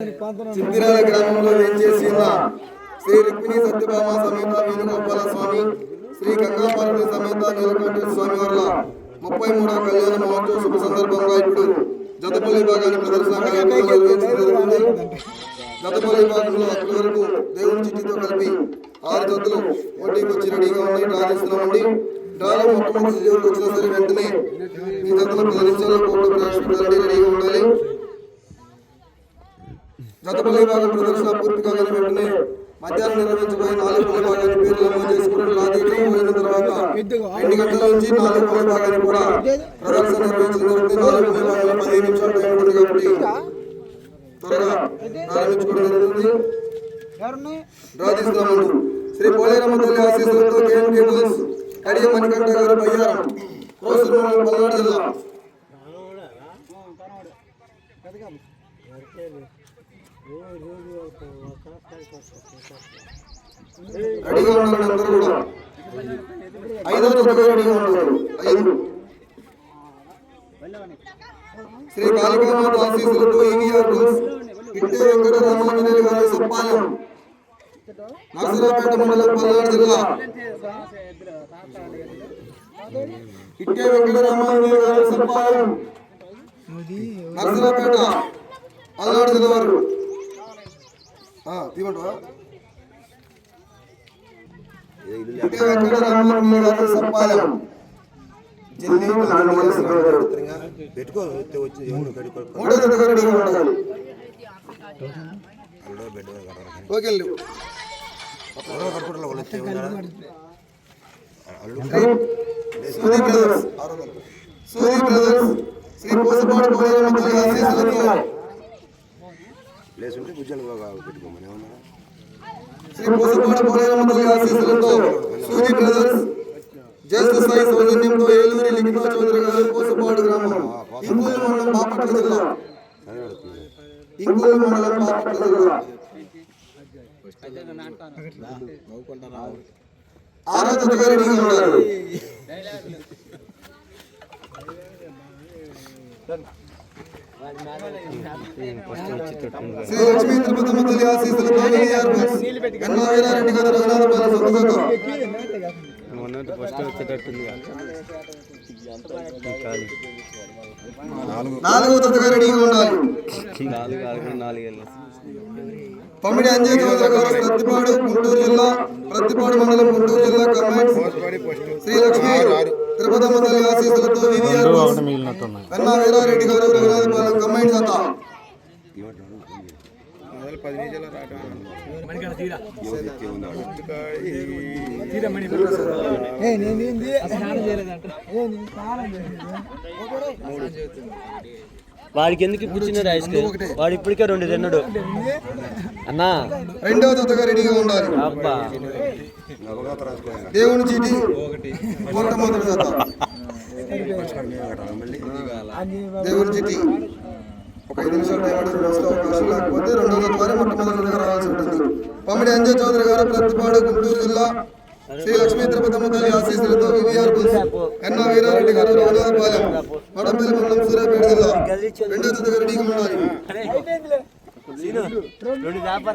చిత్తిరాల గ్రామంలో వేంచేసి ఉన్న శ్రీ రుక్మిణి సత్యభామ సమేత వేణుగోపాల స్వామి శ్రీ గంగాపార్వతి సమేత నీలకంఠ స్వామి వారి ముప్పై మూడవ కళ్యాణ మహోత్సవ శుభ సందర్భంగా ఇప్పుడు జతపల్లి భాగాన్ని ప్రదర్శన కార్యక్రమం నిర్వహించడం జరుగుతుంది. జతపల్లి భాగంలో అక్కడి వరకు దేవుడి చిట్టితో కలిపి ఆరు జతలు పోటీకి వచ్చి రెడీగా ఉన్నాయి డ్రా చేస్తున్నామండి. డ్రాలో మొట్టమొదటి దేవుడికి వచ్చినా సరే వెంటనే మీ జతలు పది కోర్టు ప్రవేశపెట్టాలని రెడీగా ఉండాలి. గతపల్లి భాగం ప్రదర్శన పూర్తి కాగానే వెంటనే మధ్యాహ్నం నిర్వహించబోయే నాలుగు పల్లె భాగాన్ని పేర్లు నమోదు పోయిన తర్వాత రెండు గంటల నుంచి నాలుగు పల్లె భాగాన్ని కూడా ప్రదర్శన నిర్వహించడం జరుగుతుంది. నాలుగు పల్లె భాగాలు పదిహేను నిమిషాలు టైం కాబట్టి త్వరగా ప్రారంభించుకోవడం జరుగుతుంది. శ్రీ పోలేరమ్మ తల్లి ఆశీస్సులతో కేఎం కేబుల్స్ మణికంఠ గారు బయ్యారం. కోసూరు పల్నాడు జిల్లా. అందరూ కూడా ఐదో శ్రీ కాళికామాత ఆశీస్సులతో ఈవీఆర్ బుల్స్ ఇట్టే వెంకట రామాంజనేయులు గారి సప్పాయం నరసరాపేట మండలం పల్నాడు జిల్లా ఇట్టే వెంకట రామాంజనేయులు గారి సప్పాయం నరసరాపేట పల్నాడు జిల్లా వారు ఆ, తీయమంటావా ఇట్టే వెంకట రామాంజనేయులు గారి సప్పాయం జిల్లి కళ్యాణ గారు పెట్టుకో ఓకే వెళ్ళు. కట్టుకుంటా వాళ్ళు వచ్చి అల్లుడు సూరి బ్రదర్స్ శ్రీ ఆశీస్సులతో లేకుంటే భుజాలు బాగా పెట్టుకోమని ఏమన్నా? శ్రీ పోసపాడు పోలేరమ్మ తల్లి ఆశీస్సులతో సూరి బ్రదర్స్ జ్యేష్ఠ స్థాయి సౌజన్యంతో ఏలూరి లిఖితా చౌదరి గారు పోసపాడు గ్రామం ఇంగూరు మండలం బాపట్ల జిల్లా. అదే పడుతుంది ఇంగూరు మండలం బాపట్ల జిల్లా. ఆరో తరగతి రెడీగా ఉన్నారు శ్రీ లక్ష్మీ తిరుపతి తల్లి ఆశీస్సులతో ఈఆర్ బుక్స్ గన్నా వీరారెడ్డి గారు రఘునాథపాలెం సొంతగత మొన్నటి ఫస్ట్ వచ్చేటట్టుంది నాలుగో తరగతి రెడీగా ఉండాలి నాలుగు ఆరు నాలుగేళ్ళు పమిడి అంజయ్ చౌదరి గారు ప్రతిపాడు గుంటూరు జిల్లా ప్రతిపాడు మండలం గుంటూరు జిల్లా కమాండ్ శ్రీ లక్ష్మి తిరుపతమ్మ తల్లి ఆశీస్సులతో వివిఆర్ బుక్స్ గన్నా వీరారెడ్డి గారు రఘునాథపాలెం కమెంట్స్ అంతా వాడికి ఎందుకు ఇప్పించినారు ఐస్ క్రీమ్ వాడు ఇప్పటికే రెండు తిన్నాడు. అన్నా. రెండవ తరగతి రెడీగా ఉండాలి. అబ్బా. దేవుని చీటి. మొట్టమొదటి దేవుని చిట్టి ఒక ఐదు నిమిషాలు టైం అడిగిన వస్తే అవకాశం లేకపోతే రెండో జత వారే మొట్టమొదటి రావాల్సి ఉంటుంది. పమ్మిడి అంజయ్ చౌదరి గారు ప్రతిపాడు గుంటూరు జిల్లా శ్రీ లక్ష్మీ తిరుపతమ్మ తల్లి ఆశీస్సులతో వివిఆర్ బుల్స్ ఎన్న వీరారెడ్డి గారు రఘునాథపాలెం వడపల్లి మండలం సూర్యాపేట జిల్లా రెండో జతగా రెడీగా